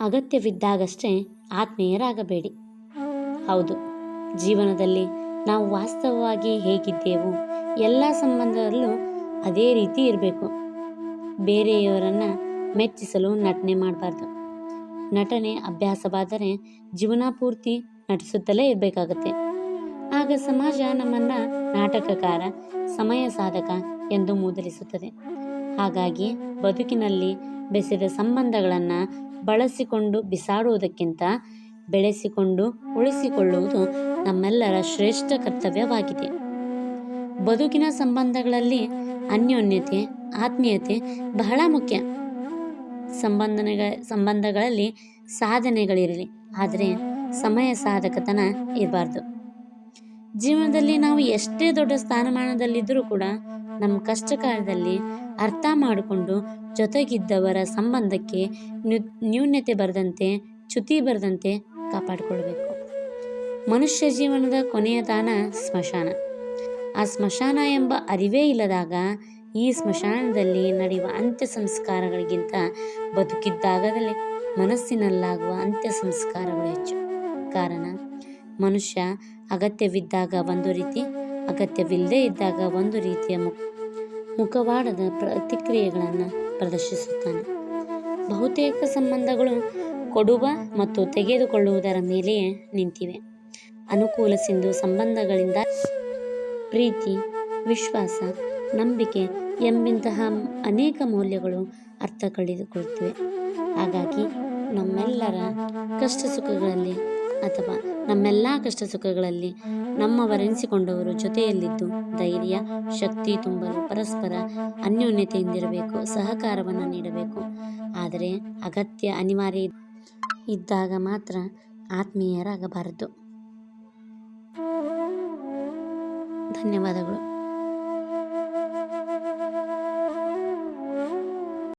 ಅಗತ್ಯವಿದ್ದಾಗಷ್ಟೇ ಆತ್ಮೀಯರಾಗಬೇಡಿ. ಹೌದು, ಜೀವನದಲ್ಲಿ ನಾವು ವಾಸ್ತವವಾಗಿ ಹೇಗಿದ್ದೇವೋ ಎಲ್ಲ ಸಂಬಂಧದಲ್ಲೂ ಅದೇ ರೀತಿ ಇರಬೇಕು. ಬೇರೆಯವರನ್ನು ಮೆಚ್ಚಿಸಲು ನಟನೆ ಮಾಡಬಾರ್ದು. ನಟನೆ ಅಭ್ಯಾಸವಾದರೆ ಜೀವನ ಪೂರ್ತಿ ನಟಿಸುತ್ತಲೇ ಇರಬೇಕಾಗತ್ತೆ. ಆಗ ಸಮಾಜ ನಮ್ಮನ್ನು ನಾಟಕಕಾರ, ಸಮಯ ಸಾಧಕ ಎಂದು ಮೂದಲಿಸುತ್ತದೆ. ಹಾಗಾಗಿ ಬದುಕಿನಲ್ಲಿ ಬೆಸೆದ ಸಂಬಂಧಗಳನ್ನು ಬಳಸಿಕೊಂಡು ಬಿಸಾಡುವುದಕ್ಕಿಂತ ಬೆಳೆಸಿಕೊಂಡು ಉಳಿಸಿಕೊಳ್ಳುವುದು ನಮ್ಮೆಲ್ಲರ ಶ್ರೇಷ್ಠ ಕರ್ತವ್ಯವಾಗಿದೆ. ಬದುಕಿನ ಸಂಬಂಧಗಳಲ್ಲಿ ಅನ್ಯೋನ್ಯತೆ, ಆತ್ಮೀಯತೆ ಬಹಳ ಮುಖ್ಯ. ಸಂಬಂಧನೆಗ, ಸಂಬಂಧಗಳಲ್ಲಿ ಸಾಧನೆಗಳಿರಲಿ, ಆದರೆ ಸಮಯ ಸಾಧಕತನ ಇರಬಾರ್ದು. ಜೀವನದಲ್ಲಿ ನಾವು ಎಷ್ಟೇ ದೊಡ್ಡ ಸ್ಥಾನಮಾನದಲ್ಲಿದ್ದರೂ ಕೂಡ ನಮ್ಮ ಕಷ್ಟ ಕಾಲದಲ್ಲಿ ಅರ್ಥ ಮಾಡಿಕೊಂಡು ಜೊತೆಗಿದ್ದವರ ಸಂಬಂಧಕ್ಕೆ ನ್ಯೂ- ನ್ಯೂನ್ಯತೆ ಬರದಂತೆ, ಚ್ಯುತಿ ಬರದಂತೆ ಕಾಪಾಡಿಕೊಳ್ಬೇಕು. ಮನುಷ್ಯ ಜೀವನದ ಕೊನೆಯ ತಾಣ ಸ್ಮಶಾನ. ಆ ಸ್ಮಶಾನ ಎಂಬ ಅರಿವೇ ಇಲ್ಲದಾಗ ಈ ಸ್ಮಶಾನದಲ್ಲಿ ನಡೆಯುವ ಅಂತ್ಯ ಸಂಸ್ಕಾರಗಳಿಗಿಂತ ಬದುಕಿದ್ದಾಗಲೇ ಮನಸ್ಸಿನಲ್ಲಾಗುವ ಅಂತ್ಯ ಸಂಸ್ಕಾರಗಳು ಹೆಚ್ಚು. ಕಾರಣ? ಮನುಷ್ಯ ಅಗತ್ಯವಿದ್ದಾಗ ಒಂದು ರೀತಿ, ಅಗತ್ಯವಿಲ್ಲದೇ ಇದ್ದಾಗ ಒಂದು ರೀತಿಯ ಮುಖ ಮುಖವಾಡದ ಪ್ರತಿಕ್ರಿಯೆಗಳನ್ನು ಪ್ರದರ್ಶಿಸುತ್ತಾನೆ. ಬಹುತೇಕ ಸಂಬಂಧಗಳು ಕೊಡುವ ಮತ್ತು ತೆಗೆದುಕೊಳ್ಳುವುದರ ಮೇಲೆಯೇ ನಿಂತಿವೆ. ಅನುಕೂಲ ಸಿಂಧು ಸಂಬಂಧಗಳಿಂದ ಪ್ರೀತಿ, ವಿಶ್ವಾಸ, ನಂಬಿಕೆ ಎಂಬಿಂತಹ ಅನೇಕ ಮೌಲ್ಯಗಳು ಅರ್ಥ ಕಳೆದುಕೊಳ್ತಿವೆ ಹಾಗಾಗಿ ನಮ್ಮೆಲ್ಲರ ಕಷ್ಟ ಸುಖಗಳಲ್ಲಿ ಅಥವಾ ನಮ್ಮೆಲ್ಲ ಕಷ್ಟ ಸುಖಗಳಲ್ಲಿ ನಮ್ಮವರೆನಿಸಿಕೊಂಡವರು ಜೊತೆಯಲ್ಲಿದ್ದು ಧೈರ್ಯ, ಶಕ್ತಿ ತುಂಬಲು ಪರಸ್ಪರ ಅನ್ಯೋನ್ಯತೆಯಿಂದಿರಬೇಕು, ಸಹಕಾರವನ್ನು ನೀಡಬೇಕು. ಆದರೆ ಅಗತ್ಯ ಅನಿವಾರ್ಯ ಇದ್ದಾಗ ಮಾತ್ರ ಆತ್ಮೀಯರಾಗಬಾರದು. ಧನ್ಯವಾದಗಳು.